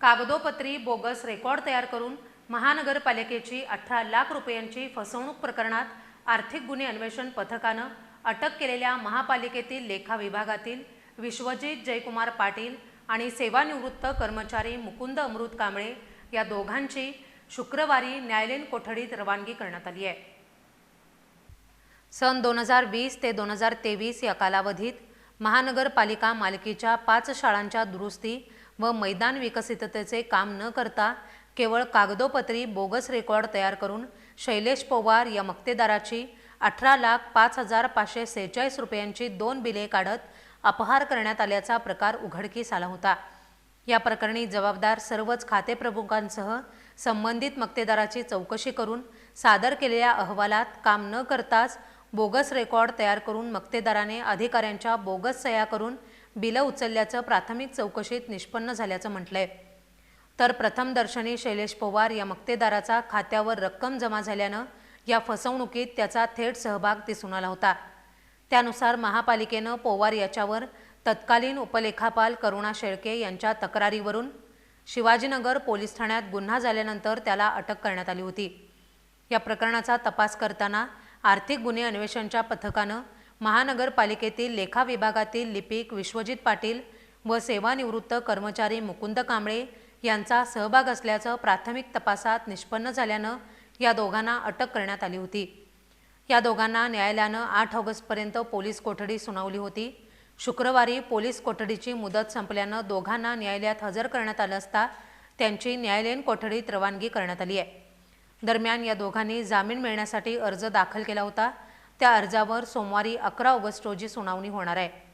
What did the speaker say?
कागदोपत्री bogus record तयार करून महानगरपालिकेची अठरा लाख रुपयांची फसवणूक प्रकरणात आर्थिक गुन्हे अन्वेषण पथकानं अटक केलेल्या महापालिकेतील लेखा विभागातील विश्वजित जयकुमार पाटील आणि सेवानिवृत्त कर्मचारी मुकुंद अमृत कांबळे या दोघांची शुक्रवारी न्यायालयीन कोठडीत रवानगी करण्यात आली आहे. सन दोन हजार वीस ते दोन हजार तेवीस या कालावधीत महानगरपालिका मालकीच्या पाच शाळांच्या दुरुस्ती व मैदान विकसिततेचे काम न करता केवळ कागदोपत्री बोगस रेकॉर्ड तयार करून शैलेश पवार या मक्तेदाराची अठरा लाख पाच हजार पाचशे सेहेचाळीस रुपयांची दोन बिले काढत अपहार करण्यात आल्याचा प्रकार उघडकीस आला होता. या प्रकरणी जबाबदार सर्वच खातेप्रमुखांसह संबंधित मक्तेदाराची चौकशी करून सादर केलेल्या अहवालात काम न करताच बोगस रेकॉर्ड तयार करून मक्तेदाराने अधिकाऱ्यांच्या बोगस सह्या करून बिलं उचलल्याचं प्राथमिक चौकशीत निष्पन्न झाल्याचं म्हटलंय. तर प्रथमदर्शनी शैलेश पवार या मक्तेदाराचा खात्यावर रक्कम जमा झाल्यानं या फसवणुकीत त्याचा थेट सहभाग दिसून आला होता. त्यानुसार महापालिकेनं पोवार याच्यावर तत्कालीन उपलेखापाल करुणा शेळके यांच्या तक्रारीवरून शिवाजीनगर पोलीस ठाण्यात गुन्हा झाल्यानंतर त्याला अटक करण्यात आली होती. या प्रकरणाचा तपास करताना आर्थिक गुन्हे अन्वेषणच्या पथकानं महानगरपालिकेतील लेखा विभागातील लिपिक विश्वजित पाटील व सेवानिवृत्त कर्मचारी मुकुंद कांबळे यांचा सहभाग असल्याचं प्राथमिक तपासात निष्पन्न झाल्यानं या दोघांना अटक करण्यात आली होती. या दोघांना न्यायालयानं आठ ऑगस्टपर्यंत पोलीस कोठडी सुनावली होती. शुक्रवारी पोलीस कोठडीची मुदत संपल्यानं दोघांना न्यायालयात हजर करण्यात आलं असता त्यांची न्यायालयीन कोठडीत रवानगी करण्यात आली आहे. दरम्यान या दोघांनी जामीन मिळण्यासाठी अर्ज दाखल केला होता. त्या अर्जावर सोमवारी अकरा ऑगस्ट रोजी सुनावणी होणार आहे.